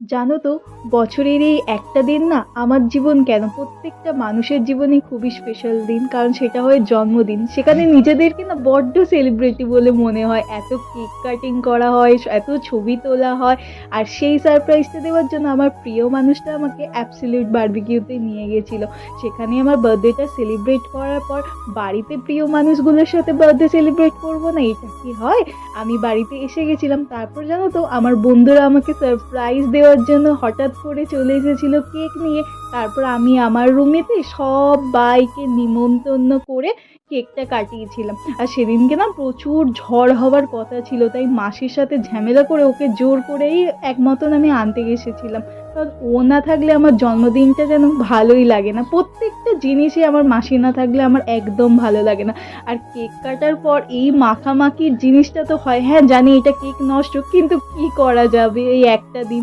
জানো তো, বছরের এই একটা দিন না আমার জীবন কেন? প্রত্যেকটা মানুষের জীবনে খুবই স্পেশাল দিন, কারণ সেটা হয় জন্মদিন। সেখানে নিজেদেরকে না বড্ড সেলিব্রিটি বলে মনে হয়। এত কেক কাটিং করা হয়, এত ছবি তোলা হয়, আর সেই সারপ্রাইজটা দেওয়ার জন্য আমার প্রিয় মানুষটা আমাকে অ্যাবসলিউট বার্বিকিউতে নিয়ে গেছিল। সেখানে আমার বার্থডেটা সেলিব্রেট করার পর বাড়িতে প্রিয় মানুষগুলোর সাথে বার্থডে সেলিব্রেট করব না, এটা কি হয়? আমি বাড়িতে এসে গেছিলাম, তারপর জানো তো আমার বন্ধুরা আমাকে সারপ্রাইজ দেওয়ার জন্য হঠাৎ করে চলে এসেছিল কেক নিয়ে। তারপর আমি আমার রুমেতে সবাইকে নিমন্ত্রণ করে কেকটা কাটিয়েছিলাম। আর সেদিনকে না প্রচুর ঝড় হওয়ার কথা ছিল, তাই মাসির সাথে ঝামেলা করে ওকে জোর করেই এক মতন আমি আনতে এসেছিলাম। কারণ ও না থাকলে আমার জন্মদিনটা যেন ভালোই লাগে না। প্রত্যেকটা জিনিসই আমার মাসি না থাকলে আমার একদম ভালো লাগে না। আর কেক কাটার পর এই মাখামাখির জিনিসটা তো হয় হ্যাঁ জানি এটা কেক নষ্ট, কিন্তু কি করা যাবে এই একটা দিন।